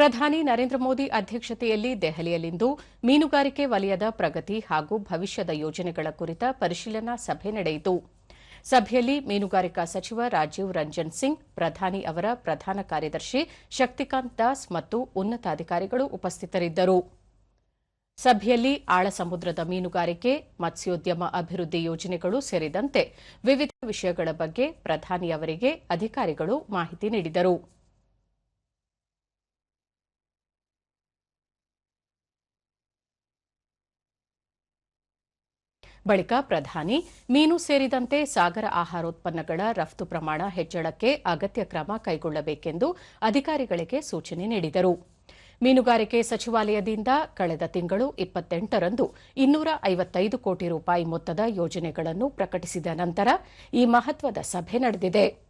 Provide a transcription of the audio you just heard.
ಪ್ರಧಾನಿ ನರೇಂದ್ರ ಮೋದಿ ಅಧ್ಯಕ್ಷತೆಯಲ್ಲಿ ದೆಹಲಿಯಲ್ಲಿಂದು ಮೀನುಗಾರಿಕೆ ವಲಯದ ಪ್ರಗತಿ ಹಾಗೂ ಭವಿಷ್ಯದ ಯೋಜನೆಗಳ ಕುರಿತ ಪರಿಶೀಲನಾ ಸಭೆ ನಡೆಯಿತು. ಸಭೆಯಲ್ಲಿ ಮೀನುಗಾರಿಕಾ ಸಚಿವ ರಾಜೀವ್ ರಂಜನ್ ಸಿಂಗ್, ಪ್ರಧಾನಿ ಅವರ ಪ್ರಧಾನ ಕಾರ್ಯದರ್ಶಿ ಶಕ್ತಿಕಾಂತ್ ದಾಸ್ ಮತ್ತು ಉನ್ನತಾಧಿಕಾರಿಗಳು ಉಪಸ್ಥಿತರಿದ್ದರು. ಸಭೆಯಲ್ಲಿ ಆಳ ಸಮುದ್ರದ ಮೀನುಗಾರಿಕೆ, ಮತ್ಸ್ಯೋದ್ಯಮ ಅಭಿವೃದ್ಧಿ ಯೋಜನೆಗಳು ಸೇರಿದಂತೆ ವಿವಿಧ ವಿಷಯಗಳ ಬಗ್ಗೆ ಪ್ರಧಾನಿ ಅವರಿಗೆ ಅಧಿಕಾರಿಗಳು ಮಾಹಿತಿ ನೀಡಿದರು. ಬಳಿಕ ಪ್ರಧಾನಿ, ಮೀನು ಸೇರಿದಂತೆ ಸಾಗರ ಆಹಾರೋತ್ಪನ್ನಗಳ ರಫ್ತು ಪ್ರಮಾಣ ಹೆಚ್ಚಳಕ್ಕೆ ಅಗತ್ಯ ಕ್ರಮ ಕೈಗೊಳ್ಳಬೇಕೆಂದು ಅಧಿಕಾರಿಗಳಿಗೆ ಸೂಚನೆ ನೀಡಿದರು. ಮೀನುಗಾರಿಕೆ ಸಚಿವಾಲಯದಿಂದ ಕಳೆದ ತಿಂಗಳು ಇಪ್ಪತ್ತೆಂಟರಂದು ಇನ್ನೂರ ಐವತ್ತೈದು ಕೋಟಿ ರೂಪಾಯಿ ಮೊತ್ತದ ಯೋಜನೆಗಳನ್ನು ಪ್ರಕಟಿಸಿದ ನಂತರ ಈ ಮಹತ್ವದ ಸಭೆ ನಡೆದಿದೆ.